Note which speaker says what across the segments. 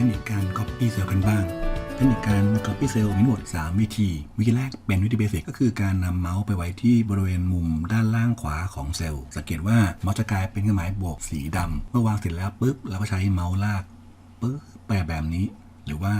Speaker 1: ทคนิคการ copy cell กันบ้าง เทคนิคการ copy cell มีทั้งหมด 3 วิธี วิธีแรกเป็นวิธีเบสิกก็คือการนำเมาส์ไปไว้ที่บริเวณมุมด้านล่างขวาของเซลล์ สังเกตว่าเมาส์จะกลายเป็นเครื่องหมายบวกสีดำเมื่อวางเสร็จแล้วปุ๊บเราก็ใช้เมาส์ลากปุ๊บไปแบบนี้ หรือว่า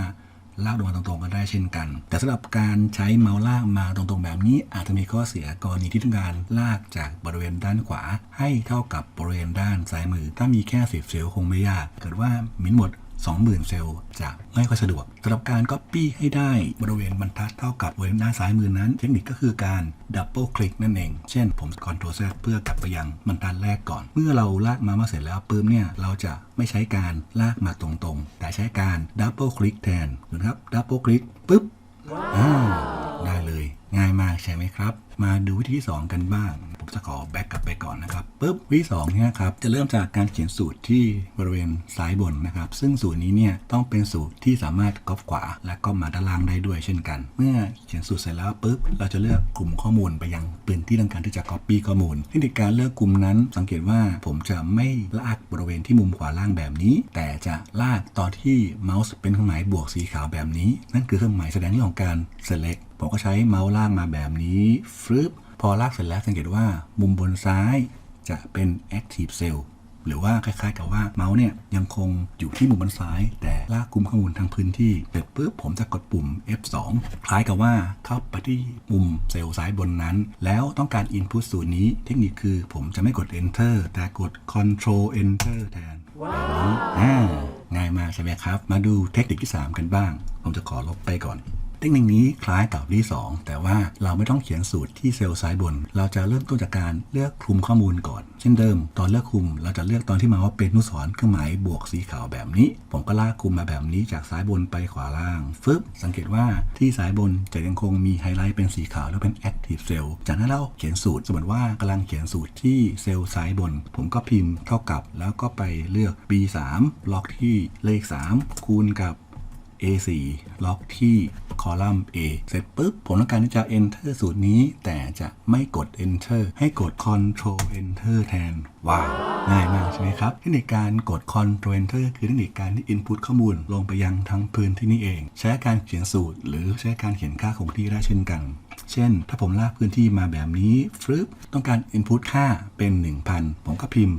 Speaker 1: ลากลงมาตรงๆก็ได้เช่นกัน แต่สำหรับการใช้เมาส์ลากมาตรงๆแบบนี้ อาจจะมีข้อเสียกรณีที่ต้องการลากจากบริเวณด้านขวา ให้เท่ากับบริเวณด้านซ้ายมือ ถ้ามีแค่10เซลล์คงไม่ยาก เกิดว่ามีทั้งหมด 20,000 เซลล์จะไม่ค่อยสะดวกสำหรับการ Copy ให้ได้บริเวณบรรทัดเท่ากับบริเวณด้านซ้ายมือนั้น เทคนิคก็คือการ Double Click นั่นเอง เช่นผม Ctrl Z เพื่อกลับไปยังบรรทัดแรกก่อน เมื่อเราลากมามาเสร็จแล้วปุ๊บเนี่ยเราจะไม่ใช้การลากมาตรงๆ แต่ใช้การ Double Click แทนนะครับ Double Click ปุ๊บอ่าได้เลย ง่ายมากใช่ไหมครับ มาดูวิธีที่ 2 กันบ้างผม จะขอแบ็กกลับไปก่อนนะครับปุ๊บวิสองเนี่ยครับจะเริ่มจากการเขียนสูตรที่บริเวณซ้ายบนนะครับ ซึ่งสูตรนี้เนี่ยต้องเป็นสูตรที่สามารถก๊อปขวา และก็มาด้านล่างได้ด้วยเช่นกัน เมื่อเขียนสูตรเสร็จแล้วปุ๊บเราจะเลือกกลุ่มข้อมูลไปยังปืนที่ต้องการที่จะ copy ข้อมูลเทคนิคการเลือกกลุ่มนั้น สังเกตว่าผมจะไม่ลากบริเวณที่มุมขวาล่างแบบนี้ แต่จะลากตอนที่เมาส์เป็นเครื่องหมายบวกสีขาวแบบนี้ นั่นคือเครื่องหมายแสดงเรื่องของการ select ผมก็ใช้เมาส์ลากมาแบบนี้ฟึบ พอลากเสร็จแล้วสังเกตว่ามุมบนซ้ายจะเป็น active cell หรือว่าคล้ายๆกับว่าเมาส์เนี่ยยังคงอยู่ที่มุมบนซ้าย แต่ลากกลุ่มข้อมูลทางพื้นที่เสร็จปุ๊บผมจะกดปุ่ม F2 คล้ายกับว่าเข้าไปที่มุมเซลล์ซ้ายบนนั้น แล้วต้องการ input สูตรนี้เทคนิคคือผมจะไม่กด enter แต่กด control enter แทนแบบนี้อ่าง่ายมากใช่ไหมครับ มาดูเทคนิคที่ 3 กันบ้าง ผมจะขอลบไปก่อน เทคนิคนี้คล้ายกับที่ 2 แต่ว่าเราไม่ต้องเขียนสูตรที่เซลล์ซ้ายบน เราจะเริ่มต้นจากการเลือกคลุมข้อมูลก่อน เช่นเดิม ตอนเลือกคลุม เราจะเลือกตอนที่มาว่าเป็นนุสรเครื่องหมายบวกสีขาวแบบนี้ ผมก็ลากคลุมมาแบบนี้จากซ้ายบนไปขวาล่างฟึบสังเกตว่าที่ซ้ายบนจะยังคงมีไฮไลท์เป็นสีขาวแล้วเป็น active cell จากนั้นเราเขียนสูตร สมมติว่ากำลังเขียนสูตรที่เซลล์ซ้ายบน ผมก็พิมพ์เท่ากับ แล้วก็ไปเลือก B3 ล็อกที่เลข 3 คูณกับ A4 ล็อกที่คอลัมน์ A เสร็จปุ๊บ ผมต้องการที่จะ enter สูตรนี้ แต่จะไม่กด enter ให้กด control enter แทน ว้าว ง่ายมากใช่ไหมครับ เทคนิคการกด control enter คือเทคนิคการที่ input ข้อมูลลงไปยังทั้งพื้นที่นี่เอง ใช้การเขียนสูตร หรือใช้การเขียนค่าคงที่ได้เช่นกัน เช่น ถ้าผมลากพื้นที่มาแบบนี้ฟึบต้องการ input ค่าเป็น 1,000 ผมก็พิมพ์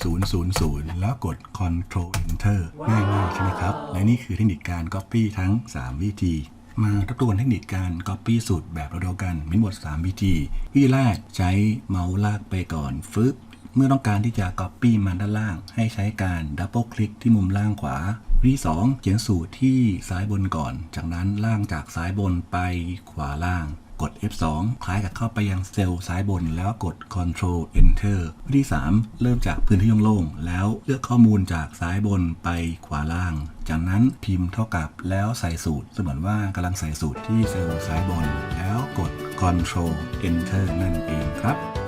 Speaker 1: 1000 แล้วกด control enter ง่ายมากใช่ไหมครับ และนี่คือเทคนิคการ copy ทั้ง 3 วิธีมาทบทวนเทคนิคการ copy สูตรแบบเดียวกันมีหมด 3 วิธี วิธีแรกใช้เมาส์ลากไปก่อนฟึบเมื่อต้องการที่จะ Copy มาด้านล่าง ให้ใช้การ Double Click ที่มุมล่างขวา วิธี 2 เขียนสูตรที่ซ้ายบนก่อน จากนั้นล่างจากซ้ายบนไปขวาล่าง กด F2 คล้ายกับเข้าไปยังเซลล์ซ้ายบน แล้วกด Control Enter วิธี 3 เริ่มจากพื้นที่โล่งๆแล้วเลือกข้อมูลจากซ้ายบนไปขวาล่าง จากนั้นพิมพ์เท่ากับแล้วใส่สูตร เสมือนว่ากำลังใส่สูตรที่เซลล์ซ้ายบน แล้วกด Control Enter นั่นเองครับ